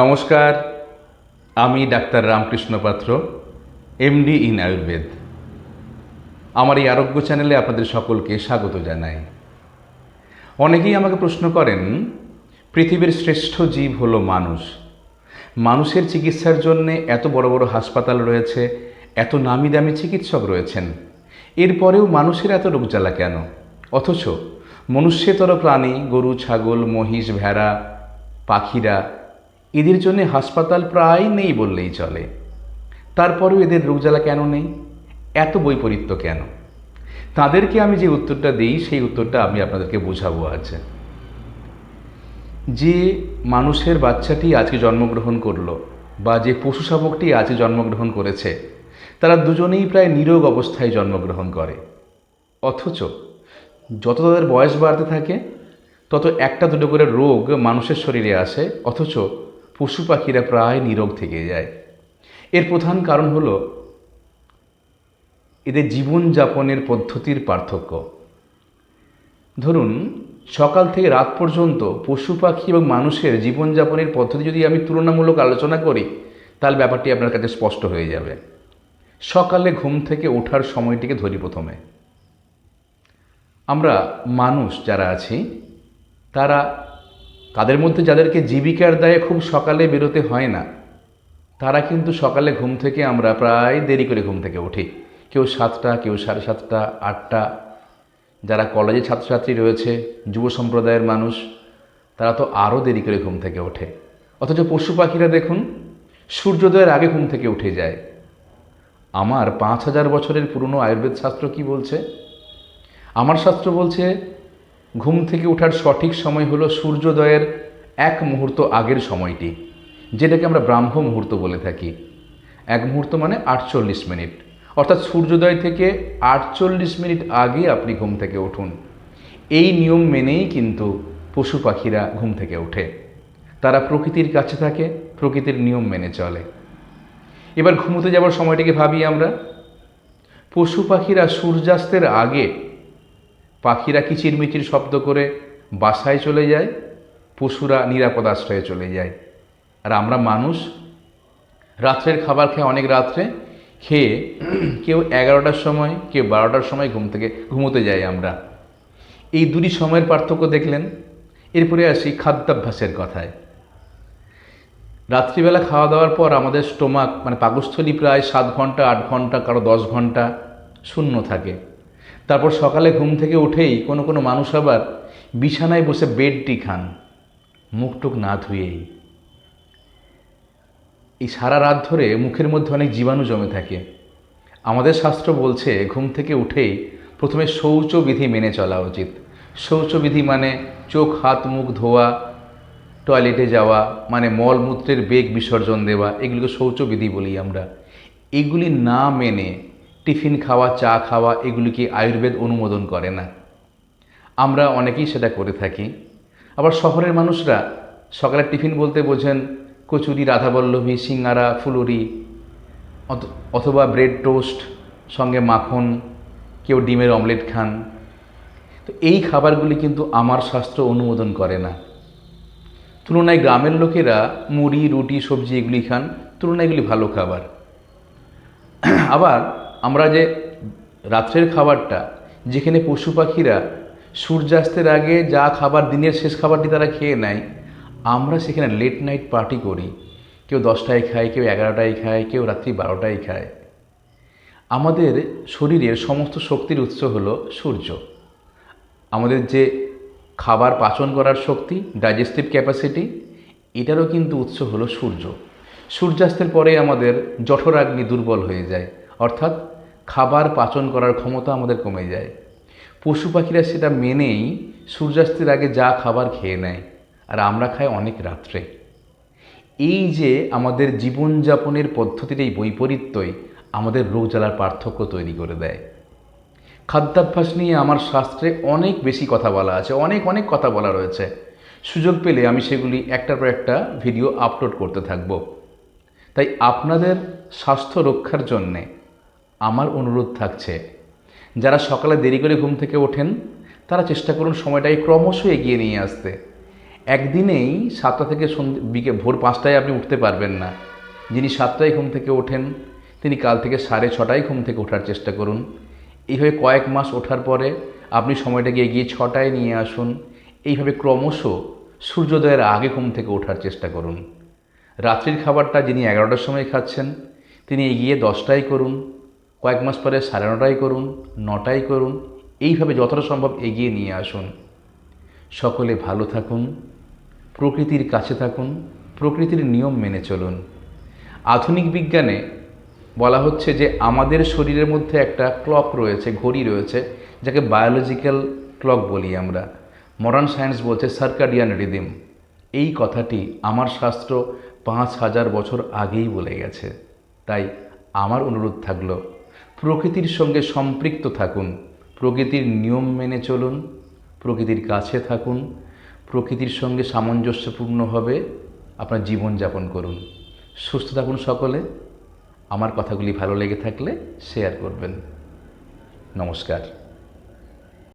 নমস্কার, আমি ডাক্তার রামকৃষ্ণ পাত্র এমডি ইন আয়ুর্বেদ আমার এই আরোগ্য চ্যানেলে আপনাদের সকলকে স্বাগত জানাই। অনেকেই আমাকে প্রশ্ন করেন, পৃথিবীর শ্রেষ্ঠ জীব হলো মানুষ। মানুষের চিকিৎসার জন্যে এত বড় বড় হাসপাতাল রয়েছে, এত নামি দামি চিকিৎসক রয়েছেন। এরপরেও মানুষের এত রোগ জ্বালা কেন? অথচ মনুষ্যতর প্রাণী, গরু, ছাগল, মহিষ, ভেড়া, পাখিরা এদের জন্য হাসপাতাল প্রায় নেই বললেই চলে। তারপরেও এদের রোগ জ্বালা কেন নেই? এত বৈপরীত্য কেন? তাদেরকে আমি যে উত্তরটা দিই, সেই উত্তরটা আমি আপনাদেরকে বোঝাবো আছে যে মানুষের বাচ্চাটি আজকে জন্মগ্রহণ করল বা যে পশু শাবকটি আজকে জন্মগ্রহণ করেছে, তারা দুজনেই প্রায় নিরোগ অবস্থায় জন্মগ্রহণ করে। অথচ যত তাদের বয়স বাড়তে থাকে, তত একটা দুটো করে রোগ মানুষের শরীরে আসে, অথচ পশু পাখিরা প্রায় নিরোগ থেকে যায়। এর প্রধান কারণ হলো এদের জীবনযাপনের পদ্ধতির পার্থক্য। ধরুন, সকাল থেকে রাত পর্যন্ত পশু পাখি এবং মানুষের জীবনযাপনের পদ্ধতি যদি আমি তুলনামূলক আলোচনা করি, তাহলে ব্যাপারটি আপনার কাছে স্পষ্ট হয়ে যাবে। সকালে ঘুম থেকে ওঠার সময়টিকে ধরি প্রথমে। আমরা মানুষ যারা আছি, তারা তাদের মধ্যে যাদেরকে জীবিকার দায়ে খুব সকালে বেরোতে হয় না, তারা কিন্তু সকালে ঘুম থেকে আমরা প্রায় দেরি করে ঘুম থেকে উঠি। কেউ সাতটা, কেউ সাড়ে সাতটা, আটটা। যারা কলেজে ছাত্রছাত্রী রয়েছে, যুব সম্প্রদায়ের মানুষ, তারা তো আরও দেরি করে ঘুম থেকে ওঠে। অথচ পশু পাখিরা দেখুন, সূর্যোদয়ের আগে ঘুম থেকে উঠে যায়। আমার পাঁচ হাজার বছরের পুরনো আয়ুর্বেদ শাস্ত্র কি বলছে? আমার শাস্ত্র বলছে ঘুম থেকে ওঠার সঠিক সময় হলো সূর্যোদয়ের এক মুহূর্ত আগের সময়টি, যেটাকে আমরা ব্রাহ্ম মুহূর্ত বলে থাকি। এক মুহূর্ত মানে আটচল্লিশ মিনিট। অর্থাৎ সূর্যোদয় থেকে আটচল্লিশ মিনিট আগে আপনি ঘুম থেকে উঠুন। এই নিয়ম মেনেই কিন্তু পশু পাখিরা ঘুম থেকে ওঠে। তারা প্রকৃতির কাছে থাকে, প্রকৃতির নিয়ম মেনে চলে। এবার ঘুমোতে যাওয়ার সময়টিকে ভাবি আমরা। পশু পাখিরা সূর্যাস্তের আগে পাখিরা কিচিরমিচির শব্দ করে বাসায় চলে যায়, পশুরা নিরাপদ আশ্রয়ে চলে যায়। আর আমরা মানুষ, রাত্রের খাবার খেয়ে অনেক রাত্রে খেয়ে কেউ এগারোটার সময়, কেউ বারোটার সময় ঘুম থেকে ঘুমোতে যাই আমরা। এই দুটি সময়ের পার্থক্য দেখলেন, এরপরে আসি খাদ্যাভ্যাসের কথায়। রাত্রিবেলা খাওয়া দাওয়ার পর আমাদের স্টোমাক মানে পাকস্থলী প্রায় সাত ঘণ্টা, আট ঘণ্টা, কারও দশ ঘণ্টা শূন্য থাকে। তারপর সকালে ঘুম থেকে উঠেই কোনো কোনো মানুষ আবার বিছানায় বসে বেডটি খান, মুখটুক না ধুয়েই। এই সারা রাত ধরে মুখের মধ্যে অনেক জীবাণু জমে থাকে। আমাদের শাস্ত্র বলছে ঘুম থেকে উঠেই প্রথমে শৌচবিধি মেনে চলা উচিত। শৌচবিধি মানে চোখ, হাত, মুখ ধোয়া, টয়লেটে যাওয়া মানে মলমূত্রের বেগ বিসর্জন দেওয়া, এগুলিকে শৌচবিধি বলি আমরা। এগুলি না মেনে টিফিন খাওয়া, চা খাওয়া এগুলিকে আয়ুর্বেদ অনুমোদন করে না। আমরা অনেকেই সেটা করে থাকি। আবার শহরের মানুষরা সকালে টিফিন বলতে বোঝেন কচুরি, রাধাবল্লভী, সিঙ্গারা, ফুলুরি, অথ- অথবা ব্রেড টোস্ট, সঙ্গে মাখন, কেউ ডিমের অমলেট খান। তো এই খাবারগুলি কিন্তু আমার স্বাস্থ্য অনুমোদন করে না। তুলনায় গ্রামের লোকেরা মুড়ি, রুটি, সবজি এগুলি খান। তুলনায় এগুলি ভালো খাবার। আবার আমরা যে রাত্রের খাবারটা, যেখানে পশু পাখিরা সূর্যাস্তের আগে যা খাবার, দিনের শেষ খাবারটি তারা খেয়ে নেয়, আমরা সেখানে লেট নাইট পার্টি করি। কেউ দশটায় খায়, কেউ এগারোটায় খায়, কেউ রাত্রি বারোটায় খায়। আমাদের শরীরের সমস্ত শক্তির উৎস হলো সূর্য। আমাদের যে খাবার পাচন করার শক্তি ডাইজেস্টিভ ক্যাপাসিটি এটারও কিন্তু উৎস হলো সূর্য। সূর্যাস্তের পরে আমাদের জঠরাগ্নি দুর্বল হয়ে যায়। অর্থাৎ খাবার পাচন করার ক্ষমতা আমাদের কমে যায়। পশু পাখিরা সেটা মেনেই সূর্যাস্তের আগে যা খাবার খেয়ে নেয়, আর আমরা খাই অনেক রাত্রে। এই যে আমাদের জীবনযাপনের পদ্ধতির এই বৈপরীত্যই আমাদের রোগ জ্বালার পার্থক্য তৈরি করে দেয়। খাদ্যাভ্যাস নিয়ে আমার শাস্ত্রে অনেক বেশি কথা বলা আছে, অনেক অনেক কথা বলা রয়েছে। সুযোগ পেলে আমি সেগুলি একটার পর একটা ভিডিও আপলোড করতে থাকব। তাই আপনাদের স্বাস্থ্য রক্ষার জন্যে আমার অনুরোধ থাকছে। যারা সকালে দেরি করে ঘুম থেকে ওঠেন, তারা চেষ্টা করুন সময়টাকে ক্রমশ এগিয়ে নিয়ে আসতে। একদিনেই সাতটা থেকে সন্ধ্যে বিকে, ভোর পাঁচটায় আপনি উঠতে পারবেন না। যিনি সাতটায় ঘুম থেকে ওঠেন, তিনি কাল থেকে সাড়ে ছটায় ঘুম থেকে ওঠার চেষ্টা করুন। এইভাবে কয়েক মাস ওঠার পরে আপনি সময়টাকে এগিয়ে ছটায় নিয়ে আসুন। এইভাবে ক্রমশ সূর্যোদয়ের আগে ঘুম থেকে ওঠার চেষ্টা করুন। রাত্রির খাবারটা যিনি এগারোটার সময় খাচ্ছেন, তিনি এগিয়ে দশটায় করুন। কয়েক মাস পরে সাড়ে নটায় করুন নটায় করুন, এইভাবে যতটা সম্ভব এগিয়ে নিয়ে আসুন। সকলে ভালো থাকুন, প্রকৃতির কাছে থাকুন, প্রকৃতির নিয়ম মেনে চলুন। আধুনিক বিজ্ঞানে বলা হচ্ছে যে আমাদের শরীরের মধ্যে একটা ক্লক রয়েছে, ঘড়ি রয়েছে, যাকে বায়োলজিক্যাল ক্লক বলি আমরা। মডার্ন সায়েন্স বলছে সার্কাডিয়ান রিদিম। এই কথাটি আমার শাস্ত্র পাঁচ হাজার বছর আগেই বলে গেছে। তাই আমার অনুরোধ থাকল প্রকৃতির সঙ্গে সম্পৃক্ত থাকুন। প্রকৃতির নিয়ম মেনে চলুন। প্রকৃতির কাছে থাকুন। প্রকৃতির সঙ্গে সামঞ্জস্যপূর্ণভাবে আপনার জীবনযাপন করুন। সুস্থ থাকুন সকলে। আমার কথাগুলি ভালো লেগে থাকলে শেয়ার করবেন। নমস্কার।